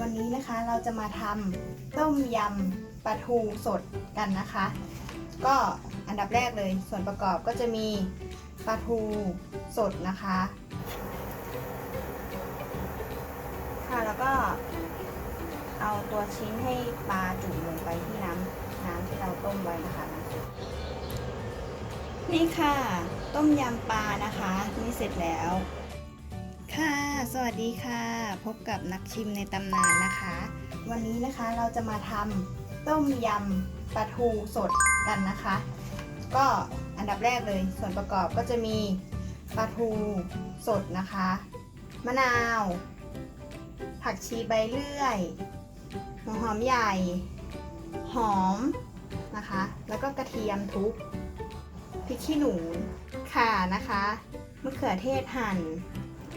วันนี้นะคะเราจะมาทำต้มยำปลาทูสดกันนะคะ ก็อันดับแรกเลย ส่วนประกอบก็จะมีปลาทูสดนะคะ ค่ะแล้วก็เอาตัวชิ้นให้ปลาจุ่มลงไปที่น้ำน้ำที่เราต้มไว้นะคะ นี่ค่ะ ต้มยำปลานะคะ นี่เสร็จแล้ว ค่ะ สวัสดีค่ะ พบกับนักชิมในตำนานนะคะ วันนี้นะคะเราจะมาทำต้มยำปลาทูสดกันนะคะ ก็อันดับแรกเลย ส่วนประกอบก็จะมีปลาทูสดนะคะ มะนาว ผักชีใบเลื่อยหัวหอมใหญ่ หอมนะคะ แล้วก็กระเทียมทุบพริกขี้หนูข่านะคะมะเขือเทศหั่น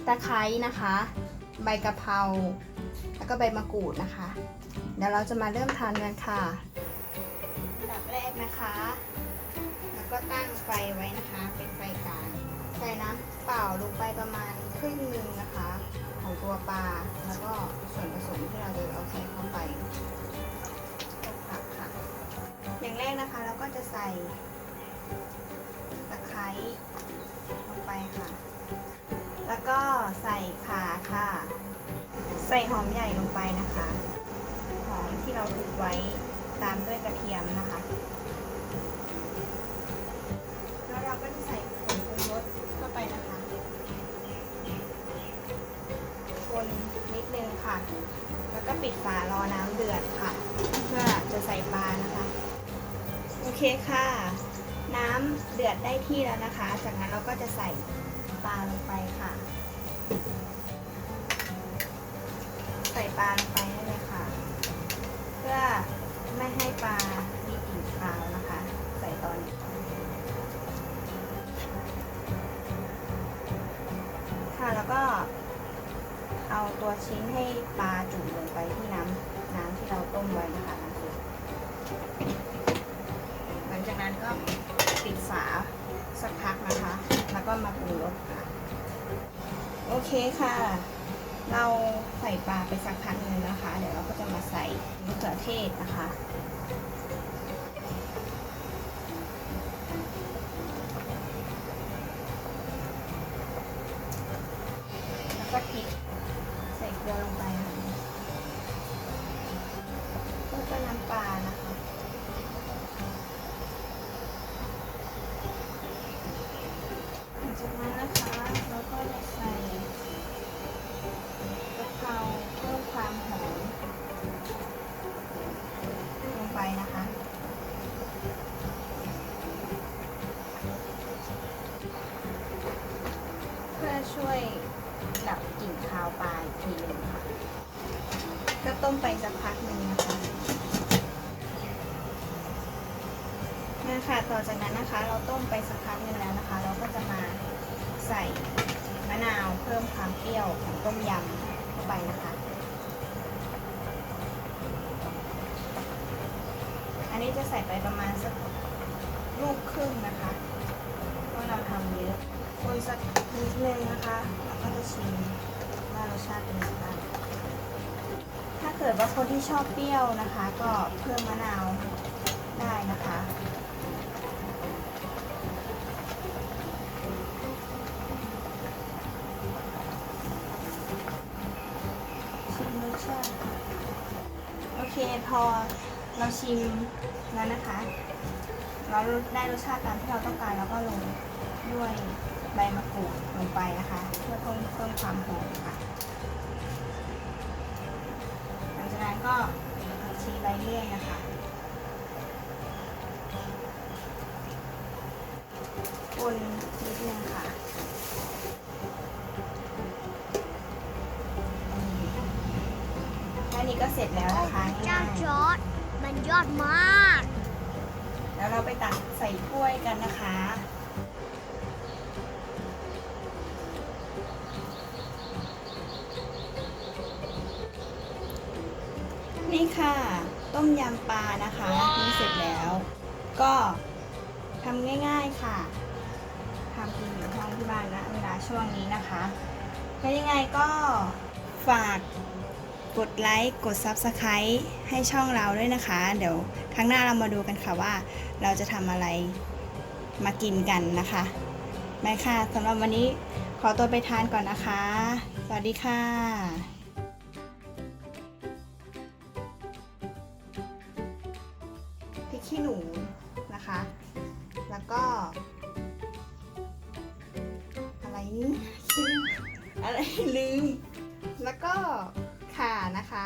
ตะไคร้นะคะ ใบกะเพราแล้วก็ใบมะกรูดนะคะ เดี๋ยวเราจะมาเริ่มทานกันค่ะอันดับแรกนะคะ แล้วก็ตั้งไฟไว้นะคะ เป็นไฟกลางใส่น้ำเปล่าลงไปประมาณครึ่งนึงนะคะ ของตัวปลาแล้วก็ส่วนผสมที่เราจะเอาใส่เข้าไปผักค่ะ อย่างแรกนะคะเราก็จะใส่ตะไคร้ลงไปค่ะ แล้วก็ใส่ขาค่ะ ใส่หอมใหญ่ลงไปนะคะ หอมที่เราทุบไว้ตามด้วยกระเทียมนะคะ แล้วเราก็จะใส่ผงปรุงรสเข้าไปนะคะ คนนิดนึงค่ะ แล้วก็ปิดฝารอน้ำเดือดค่ะ เพื่อจะใส่ปลานะคะ โอเคค่ะ น้ำเดือดได้ที่แล้วนะคะ จากนั้นเราก็จะใส่ ปลาลงไปค่ะ ใส่ปลาลงไปได้เลยค่ะ เพื่อไม่ให้ปลามีกลิ่นคาวนะคะ ใส่ตอนนี้ค่ะแล้วก็เอาตัวชิ้นให้ปลาจุ่มลงไปที่น้ำน้ำที่เราต้มไว้นะคะน้ำซุปหลังจากนั้นก็ปิดฝาสักพักนะคะ ก็มาปรุงรสค่ะ โอเคค่ะ เราใส่ปลาไปสักพักหนึ่งนะคะ เดี๋ยวเราก็จะมาใส่มะเขือเทศนะคะ ช่วยดับกลิ่นคาวปลาอีกทีหนึงค่ะ ก็ต้มไปสักพักหนึ่งนะคะนั่ค่ะต่อจากนั้นนะคะ เราต้มไปสักพักหนึ่งแล้วนะคะ เราก็จะมาใส่มะนาวเพิ่มความเปรี้ยวของต้มยำเข้าไปนะคะ อันนี้จะใส่ไปประมาณสักลูกครึ่งนะคะ เพราะเราทำเยอะ คนสักนิดนึงนะคะ แล้วก็จะชิมว่ารสชาติเป็นยังไงถ้าเกิดว่าคนที่ชอบเปรี้ยวนะคะ ก็เพิ่มมะนาวได้นะคะชิมรสชาติโอเคพอเราชิมแล้วนะคะ เราได้รสชาติตามที่เราต้องการแล้วก็ลงด้วย ใบมะกรูดลงไปนะคะ เพื่อเพิ่มเพิ่มความหอมค่ะหลังจากนั้นก็ผักชีใบเลื่อยนะคะคนนิดนึงค่ะแค่นี้ก็เสร็จแล้วนะคะเจ้าง่ายจอร์ดมันยอดมากๆแล้วเราไปตักใส่ถ้วยกันนะคะ นี่ค่ะ ต้มยำปลานะคะนี่เสร็จแล้ว ก็ทำง่ายๆค่ะทำกินอยู่ห้องที่บ้านนะเวลาช่วงนี้นะคะแล้วยังไงก็ฝากกดไลค์กด Subscribe ให้ช่องเราด้วยนะคะ เดี๋ยวครั้งหน้าเรามาดูกันค่ะว่า เราจะทำอะไรมากินกันนะคะไปค่ะสำหรับวันนี้ขอตัวไปทานก่อนนะคะ สวัสดีค่ะ ขี้หนูนะคะ แล้วก็ อะไรนี่อะไรลืม แล้วก็ข่านะคะ